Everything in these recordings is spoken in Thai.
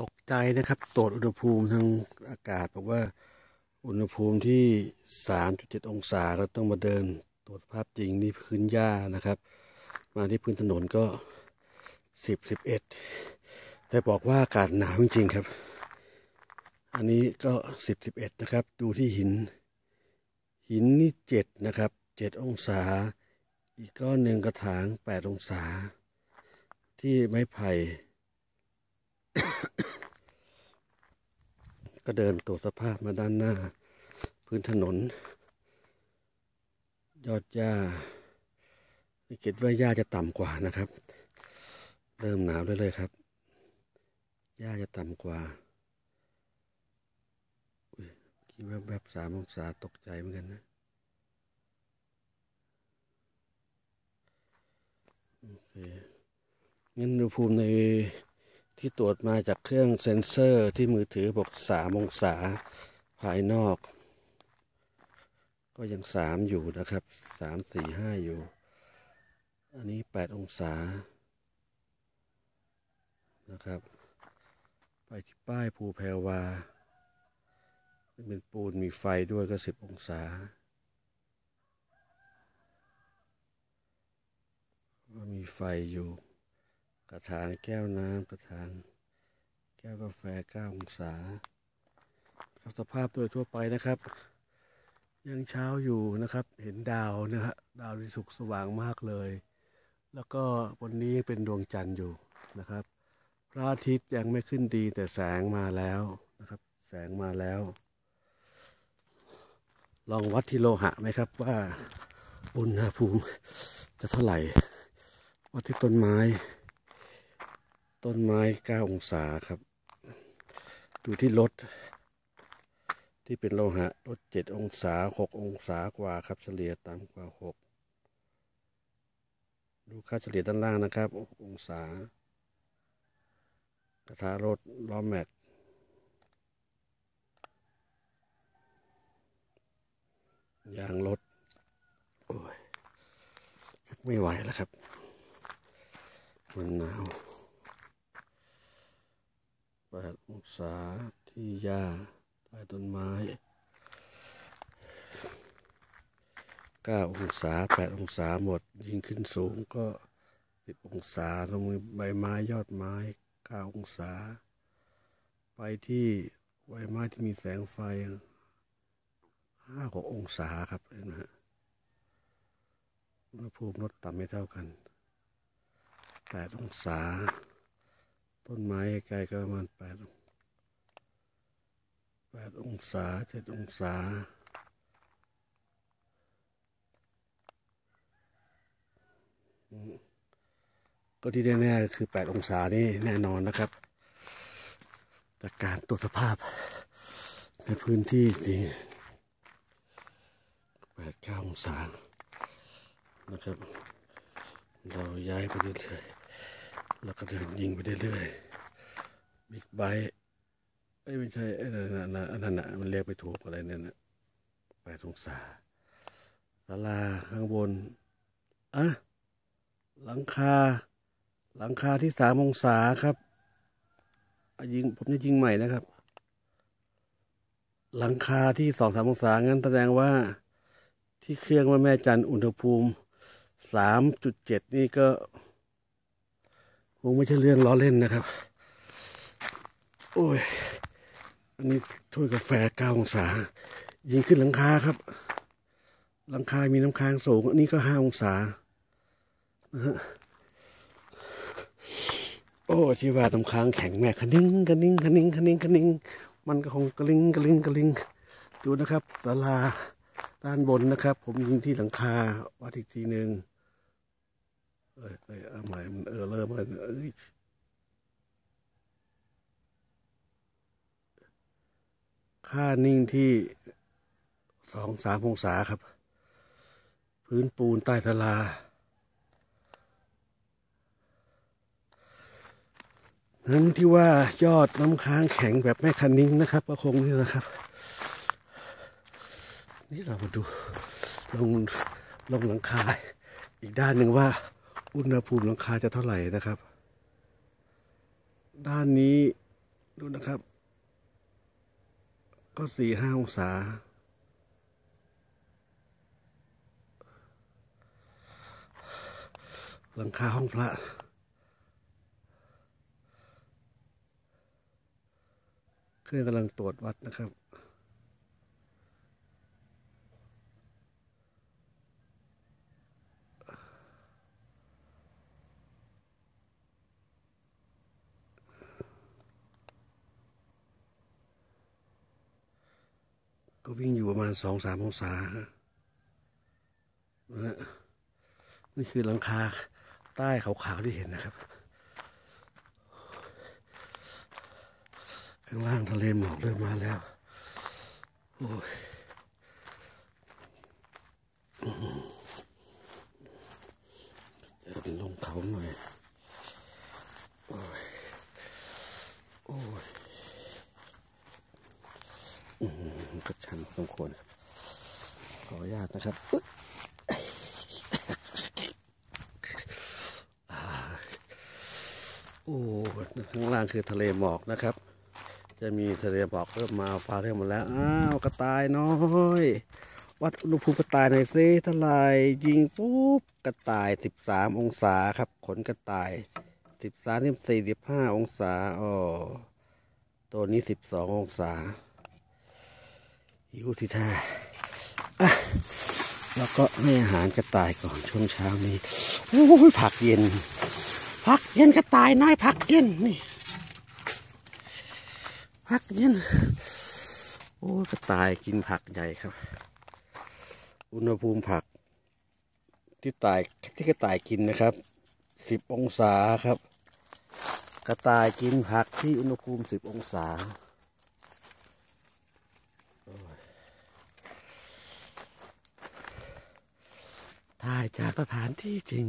ตกใจนะครับตรวจอุณหภูมิทางอากาศบอกว่าอุณหภูมิที่ 3.7 องศาเราต้องมาเดินตรวจสภาพจริงนี่พื้นหญ้านะครับ มาที่พื้นถนนก็ 10 11 แต่บอกว่าอากาศหนาวจริงๆครับ อันนี้ก็ 10 11 นะครับ ดูที่หิน หินนี่ 7 นะครับ 7 องศา อีกก้อนหนึ่งกระถาง 8 องศา ที่ไม้ไผ่ ก็เดินตรวจสภาพมาด้านหน้า พื้นถนน ยอดหญ้าไม่คิดว่าหญ้าจะต่ำกว่านะครับ เริ่มหนาวได้เลยๆครับหญ้าจะต่ำกว่าคิดว่าแบบสามองศาตกใจเหมือนกันนะโอเคงั้นอุณหภูมิใน ที่ตรวจมาจากเครื่องเซ็นเซอร์ที่มือถือบอกสามองศาภายนอก ก็ยังสามอยู่นะครับสามสี่ห้าอยู่ อันนี้แปดองศานะครับ ไปที่ป้ายภูแพรวา เป็นปูนมีไฟด้วยก็สิบองศาก็มีไฟอยู่ กระถางแก้วน้ำกระถางแก้วกาแฟเก้าองศาครับสภาพโดยทั่วไปนะครับ ยังเช้าอยู่นะครับ เห็นดาวนะฮะดาวที่สุกสว่างมากเลย แล้วก็วันนี้เป็นดวงจันทร์อยู่นะครับ พระอาทิตย์ยังไม่ขึ้นดีแต่แสงมาแล้วนะครับ แสงมาแล้ว ลองวัดที่โลหะไหมครับว่าอุณหภูมิจะเท่าไหร่วัดที่ต้นไม้ ต้นไม้เก้าองศาครับ ดูที่รถที่เป็นโลหะลดเจ็ดองศาหกองศากว่าครับเฉลี่ยต่ำกว่าหกดูค่าเฉลี่ยด้านล่างนะครับหกองศากระทะรถล้อแม็กยางรถโอ้ยไม่ไหวแล้วครับ มันหนาวแป ดองศาที่หญ้าใต้ต้นไม้เก้าองศาแปดองศาหมด ยิ่งขึ้นสูงก็สิบองศาตรงใบไม้ยอดไม้เก้าองศา ไปที่ใบไม้ที่มีแสงไฟห้าหกองศาครับเห็นะฮะอุณหภูมิลดต่ำไม่เท่ากันแปดองศา ต้นไม้ไกลก็ประมาณแปด แปดองศาเจ็ดองศา ก็ที่แน่ๆคือแปดองศานี่แน่นอนนะครับจากการตรวจสภาพในพื้นที่จริงแปดเก้าองศานะครับ เราย้ายไปเรื่อยๆแล้วก็เดินยิงไปเรื่อยๆบิ๊กไบค์ อ้ไม่ใช่ไอ้นั่นนะอันนั้นนะมันเรียกไปถูกอะไรเนี่ยนะแปดองศาศาลาข้างบนอะหลังคา หลังคาที่สามองศาครับยิงผมจะยิงใหม่นะครับ หลังคาที่สองสามองศางั้นแสดงว่าที่เครื่องว่าแม่จันอุณหภูมิสามจุดเจ็ดนี่ก็คงไม่ใช่เรื่องล้อเล่นนะครับ โอ้ย อันนี้ถ้วยกาแฟเก้าองศา ยิงขึ้นหลังคาครับ หลังคา มีน้ำค้างสูง อันนี้ก็ห้าองศานะฮะโอ้ที่ว่าน้ำค้างแข็งแม่คันิ่งคันิ่งคันิ่งคันิ่งคันิ่งมันก็คงกระลิงกระลิงกระลิงดูนะครับศาลาด้านบนนะครับ ผมยิงที่หลังคาวัดอีกทีหนึ่งเอ้ยเอ้ยเอาใหม่มันเออเริ่มมันเอ้ย ค่านิ่งที่สองสามองศาครับ พื้นปูนใต้ทลา นั้นที่ว่ายอดน้ำค้างแข็งแบบแม่คันนิ้งนะครับ ก็คงนี่นะครับ นี่เรามาดูลงลงหลังคาอีกด้านหนึ่งว่า อุณหภูมิหลังคาจะเท่าไหร่นะครับ ด้านนี้ดูนะครับ ก็สี่ห้าองศา หลังคาห้องพระเครื่องกำลังตรวจวัดนะครับ ก็วิ่งอยู่ประมาณสองสามองศาฮะนี่คือหลังคาใต้ขาวๆที่เห็นนะครับ ข้างล่างทะเลหมอกเริ่มมาแล้ว โอ้ยจะเป็นลงเขาหน่อย โอ้ย โอ้ย มันก็ชันพอ สมควรขออนุญาตนะครับโอ้ข้างล่างคือทะเลหมอกนะครับ จะมีทะเลหมอกเริ่มมาฟ้าเริ่มมาแล้วอ้าวกระต่ายน้อยวัดอุณหภูมิกระต่ายหน่อยซิเท่าไหร่ยิงปุ๊บกระต่าย13องศาครับขนกระต่าย13 14 15องศาอ๋อตัวนี้12องศา หิวทีท่าแล้วก็ให้อาหารกระต่ายก่อนช่วงเช้านี้โอ้ยผักเย็น ผักเย็นกระต่ายน้อยผักเย็นนี่ผักเย็นโอ้ยกระต่ายกินผักใหญ่ครับ อุณหภูมิผัก ที่ตายที่กระต่ายกินนะครับสิบองศาครับ กระต่ายกินผักที่อุณหภูมิสิบองศา ถ่ายจากสถานที่จริง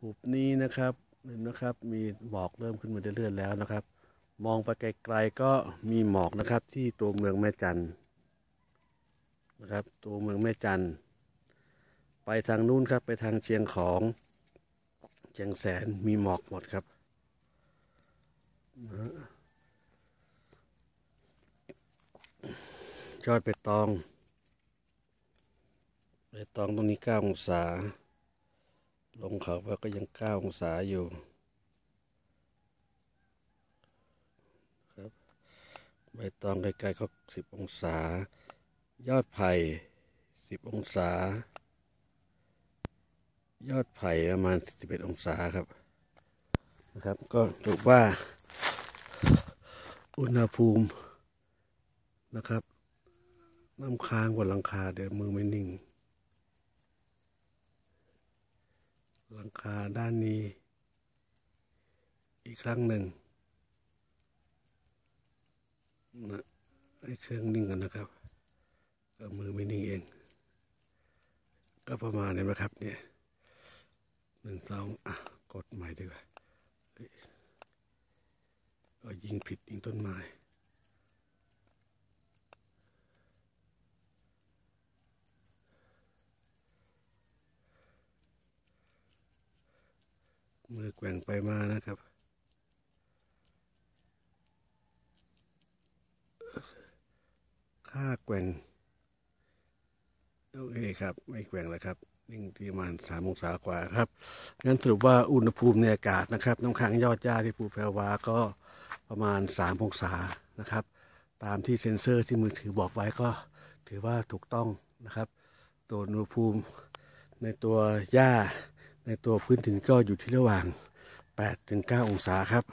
หุบนี้นะครับเห็นนะครับ มีหมอกเริ่มขึ้นมาเรื่อยๆแล้วนะครับ มองไปไกลๆก็มีหมอกนะครับ ที่ตัวเมืองแม่จันทนะครับ ตัวเมืองแม่จันทไปทางนู้นครับไปทางเชียงของเชียงแสนมีหมอกหมดครับนะฮะยอดไปตอง ใบตองตรงนี้เก้าองศา ลงเขาไปก็ยังเก้าองศาอยู่ครับใบตองไกลๆก็สิบองศา ยอดไผ่สิบองศา ยอดไผ่ประมาณสิบเอ็ดองศาครับนะครับ ก็ถือว่าอุณหภูมินะครับน้ำค้างบนหลังคาเดี๋ยวมือไม่นิ่ง หลังคาด้านนี้ อีกครั้งหนึ่งนะให้เครื่องนิ่งกันนะครับก็มือไม่นิ่งเอง ก็ประมาณนี้นะครับ เนี่ยหนึ่งสองอะกดใหม่ดีกว่าก็ยิงผิดยิงต้นไม้ มือแกว่งไปมานะครับ ค่าแกว่ง โอเคครับ ไม่แกว่งแล้วครับนิ่งที่ประมาณสามองศากว่าครับ งั้นสรุปว่าอุณหภูมิในอากาศนะครับ น้ำค้างยอดหญ้าที่ภูแพรวาก็ประมาณสามองศานะครับ ตามที่เซ็นเซอร์ที่มือถือบอกไว้ก็ถือว่าถูกต้องนะครับ ตัวอุณหภูมิในตัวหญ้า ในตัวพื้นถิ่นก็อยู่ที่ระหว่าง8ถึง9องศาครับ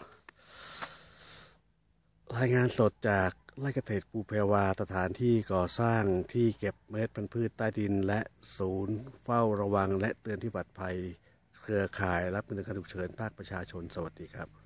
รายงานสดจากไร่เกษตรปูเพวาสถานที่ก่อสร้างที่เก็บเมล็ดพันธุ์พืชใต้ดิน และศูนย์เฝ้าระวังและเตือนที่บัดภัย เครือข่ายรับมือการฉุกเฉินภาคประชาชนสวัสดีครับ